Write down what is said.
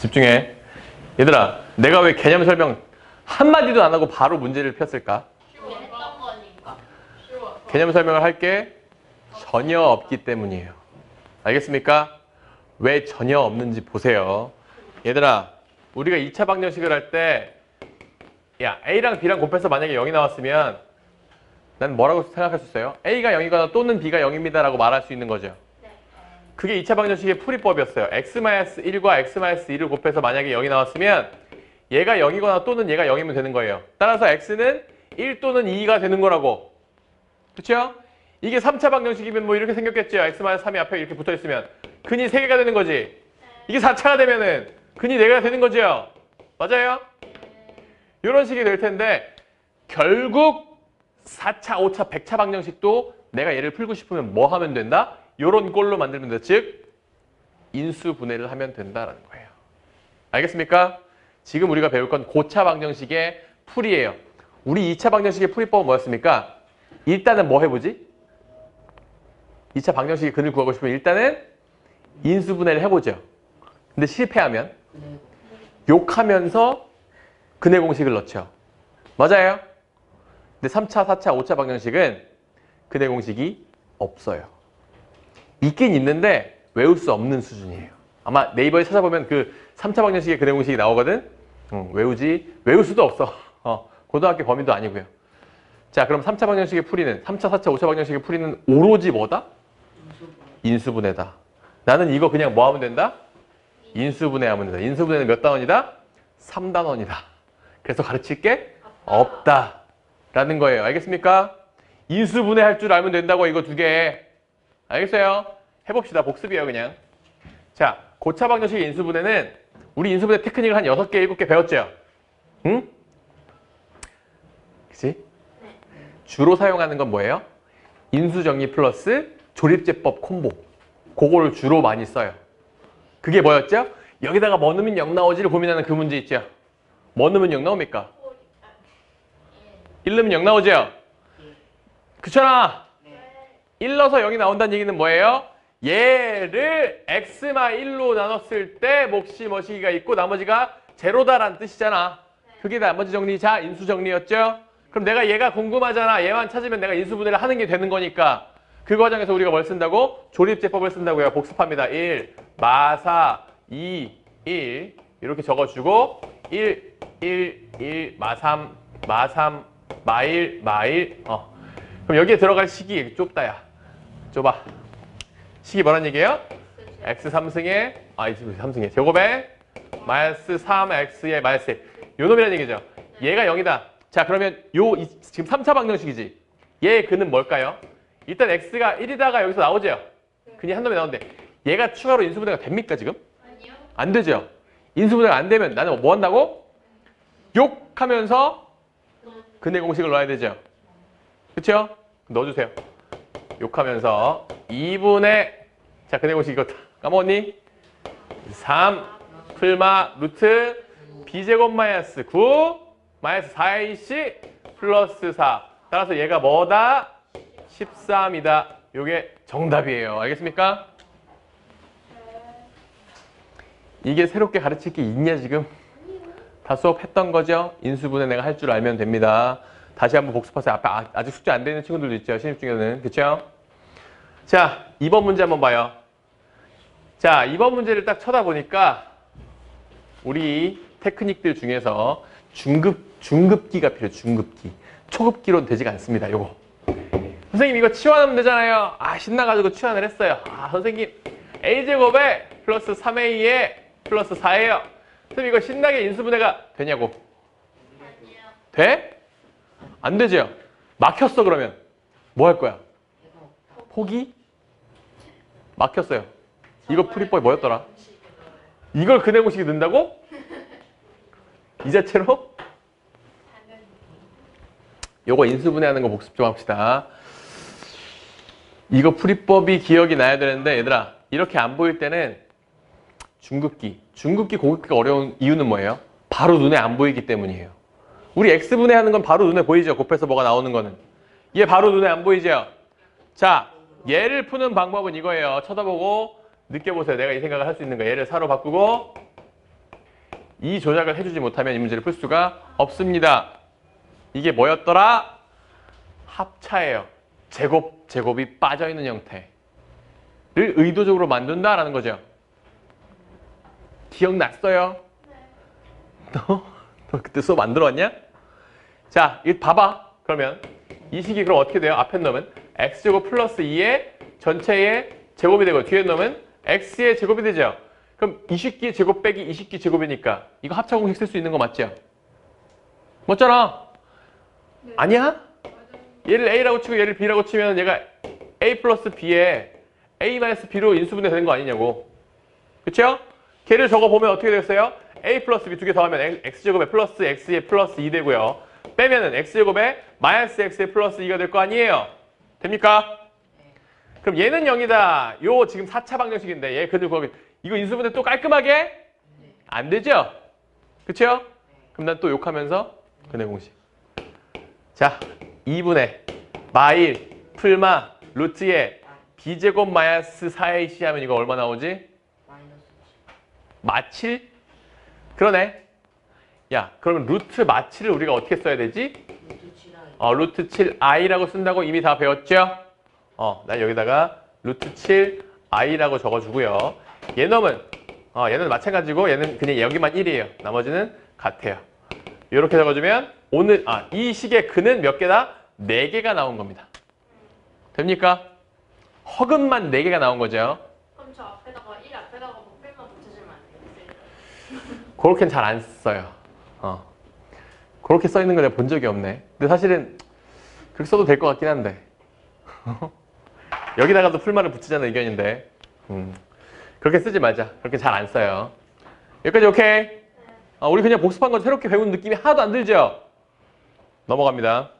집중해. 얘들아, 내가 왜 개념 설명 한마디도 안 하고 바로 문제를 폈을까? 개념 설명을 할 게 전혀 없기 때문이에요. 알겠습니까? 왜 전혀 없는지 보세요. 얘들아, 우리가 2차 방정식을 할 때, 야, A랑 B랑 곱해서 만약에 0이 나왔으면, 난 뭐라고 생각할 수 있어요? A가 0이거나 또는 B가 0입니다 라고 말할 수 있는 거죠. 네. 그게 2차 방정식의 풀이법이었어요. x-1과 x-2를 곱해서 만약에 0이 나왔으면 얘가 0이거나 또는 얘가 0이면 되는 거예요. 따라서 x는 1 또는 2가 되는 거라고. 그렇죠? 이게 3차 방정식이면 뭐 이렇게 생겼겠죠. x-3이 앞에 이렇게 붙어 있으면 근이 3개가 되는 거지. 이게 4차가 되면은 근이 4개가 되는 거죠. 맞아요? 이런 식이 될 텐데 결국 4차, 5차, 100차 방정식도 내가 얘를 풀고 싶으면 뭐 하면 된다? 요런 꼴로 만들면 돼. 즉 인수 분해를 하면 된다라는 거예요. 알겠습니까? 지금 우리가 배울 건 고차 방정식의 풀이에요. 우리 2차 방정식의 풀이법은 뭐였습니까? 일단은 뭐 해보지? 2차 방정식의 근을 구하고 싶으면 일단은 인수 분해를 해보죠. 근데 실패하면 욕하면서 근해 공식을 넣죠. 맞아요? 근데 3차, 4차, 5차 방정식은 근해 공식이 없어요. 있긴 있는데 외울 수 없는 수준이에요. 아마 네이버에 찾아보면 그 3차 방정식의 근해 공식이 나오거든. 응, 외우지 외울 수도 없어. 어, 고등학교 범위도 아니고요. 자, 그럼 3차 방정식의 풀이는 3차, 4차, 5차 방정식의 풀이는 오로지 뭐다? 인수분해다. 나는 이거 그냥 뭐 하면 된다? 인수분해하면 된다. 인수분해는 몇 단원이다? 3단원이다. 그래서 가르칠 게 없다. 라는 거예요. 알겠습니까? 인수분해 할 줄 알면 된다고 이거 두 개. 알겠어요? 해봅시다. 복습이에요, 그냥. 자, 고차 방정식의 인수분해는 우리 인수분해 테크닉을 한 6개, 7개 배웠죠? 응? 그치? 주로 사용하는 건 뭐예요? 인수정리 플러스 조립제법 콤보. 그거를 주로 많이 써요. 그게 뭐였죠? 여기다가 뭐 넣으면 0 나오지를 고민하는 그 문제 있죠? 뭐 넣으면 0 나옵니까? 1 넣으면 0 나오죠? 그렇잖아. 1 넣어서 0이 나온다는 얘기는 뭐예요? 얘를 x마 1로 나눴을 때 몫이 머시기가 있고 나머지가 제로다라는 뜻이잖아. 그게 나머지 정리. 자, 인수 정리였죠? 그럼 내가 얘가 궁금하잖아. 얘만 찾으면 내가 인수분해를 하는 게 되는 거니까. 그 과정에서 우리가 뭘 쓴다고? 조립제법을 쓴다고요. 복습합니다. 1, 마사, 2, 1 이렇게 적어주고 1, 1, 1, 마3, 마3, 마1, 마1 어. 그럼 여기에 들어갈 식이 좁다야. 좁아. 식이 뭐란 얘기예요? x 3승에 아, 3승에 제곱에 마이너스 3x의 마이너스 1. 요 놈이란 얘기죠. 얘가 0이다. 자, 그러면 요 이- 지금 3차 방정식이지. 얘의 근은 뭘까요? 일단 x가 1이다가 여기서 나오죠. 근이 한 놈이 나오는데 얘가 추가로 인수분해가 됩니까, 지금? 아니요. 안 되죠. 인수분해가 안 되면 나는 뭐 한다고? 욕하면서 근해 공식을 넣어야 되죠. 그렇죠? 넣어주세요. 욕하면서 2분의 자 근해 공식 이거 다 까먹었니? 3 풀마 루트 b제곱 마이너스 9 마이너스 4ac 플러스 4 따라서 얘가 뭐다? 13이다. 요게 정답이에요. 알겠습니까? 이게 새롭게 가르칠 게 있냐 지금? 다 수업했던 거죠? 인수분해 내가 할 줄 알면 됩니다. 다시 한번 복습하세요. 앞에 아- 아직 숙제 안 되는 친구들도 있죠. 신입 중에는. 그쵸? 자, 2번 문제 한번 봐요. 자, 2번 문제를 딱 쳐다보니까 우리 테크닉들 중에서 중급, 중급기가 필요해요. 중급기. 초급기로는 되지가 않습니다. 요거. 선생님 이거 치환하면 되잖아요. 아 신나가지고 치환을 했어요. 아 선생님 a제곱에 플러스 3a에 플러스 4예요. 선생님 이거 신나게 인수분해가 되냐고. 돼? 안 되죠. 막혔어 그러면 뭐 할 거야? 포기? 막혔어요. 이거 풀이법이 뭐였더라? 이걸 근해 공식이 넣는다고? 이 자체로? 요거 인수분해하는 거 복습 좀 합시다. 이거 풀이법이 기억이 나야 되는데 얘들아 이렇게 안 보일 때는 중급기, 중급기, 고급기가 어려운 이유는 뭐예요? 바로 눈에 안 보이기 때문이에요. 우리 x분해하는 건 바로 눈에 보이죠? 곱해서 뭐가 나오는 거는. 얘 바로 눈에 안 보이죠? 자, 얘를 푸는 방법은 이거예요. 쳐다보고 느껴보세요. 내가 이 생각을 할 수 있는 거. 얘를 사로 바꾸고 이 조작을 해주지 못하면 이 문제를 풀 수가 없습니다. 이게 뭐였더라? 합차예요. 제곱, 제곱이 빠져있는 형태를 의도적으로 만든다라는 거죠. 기억났어요? 너, 너 그때 수업 안 들어왔냐? 자, 이거 봐봐. 그러면 이 식이 그럼 어떻게 돼요? 앞에 놈은 x제곱 플러스 2의 전체의 제곱이 되고 뒤에 놈은 x의 제곱이 되죠. 그럼 20기 제곱 빼기 20기 제곱이니까 이거 합차 공식 쓸 수 있는 거 맞죠? 맞잖아. 아니야? 얘를 a라고 치고 얘를 b라고 치면 얘가 a 플러스 b에 a 마이너스 b로 인수분해 되는 거 아니냐고. 그쵸? 걔를 적어보면 어떻게 되겠어요? A 플러스 b 두 개 더하면 x제곱에 플러스 x에 플러스 2 되고요. 빼면은 x제곱에 마이너스 x에 플러스 2가 될 거 아니에요. 됩니까? 그럼 얘는 0이다. 요 지금 4차 방정식인데 얘 그들 거기 이거 인수분해 또 깔끔하게 안 되죠? 그쵸? 그럼 난 또 욕하면서 근해 공식. 자, 2분의 마일 풀마 루트에 b제곱 마이너스 4ac 하면 이거 얼마 나오지? 마이너스 마칠? 그러네. 야, 그러면 루트 마칠을 우리가 어떻게 써야 되지? 루트 7i 어, 루트 7i라고 쓴다고 이미 다 배웠죠? 어, 난 여기다가 루트 7i라고 적어주고요. 얘놈은 어, 얘는 마찬가지고 얘는 그냥 여기만 1이에요. 나머지는 같아요. 이렇게 적어주면 오늘 아, 이 식의 근은 몇 개다? 4개가 나온 겁니다. 됩니까? 허근만 4개가 나온 거죠. 그럼 저 앞에다가 1 앞에다가 뭐 목필만 붙여주면 안 되겠어요? 그렇게는 잘 안 써요. 어. 그렇게 써 있는 걸 내가 본 적이 없네. 근데 사실은 그렇게 써도 될 것 같긴 한데. 여기다가도 풀말을 붙이자는 의견인데. 음. 그렇게 쓰지 말자. 그렇게 잘 안 써요. 여기까지 오케이? 어, 우리 그냥 복습한 거 새롭게 배운 느낌이 하나도 안 들죠? 넘어갑니다.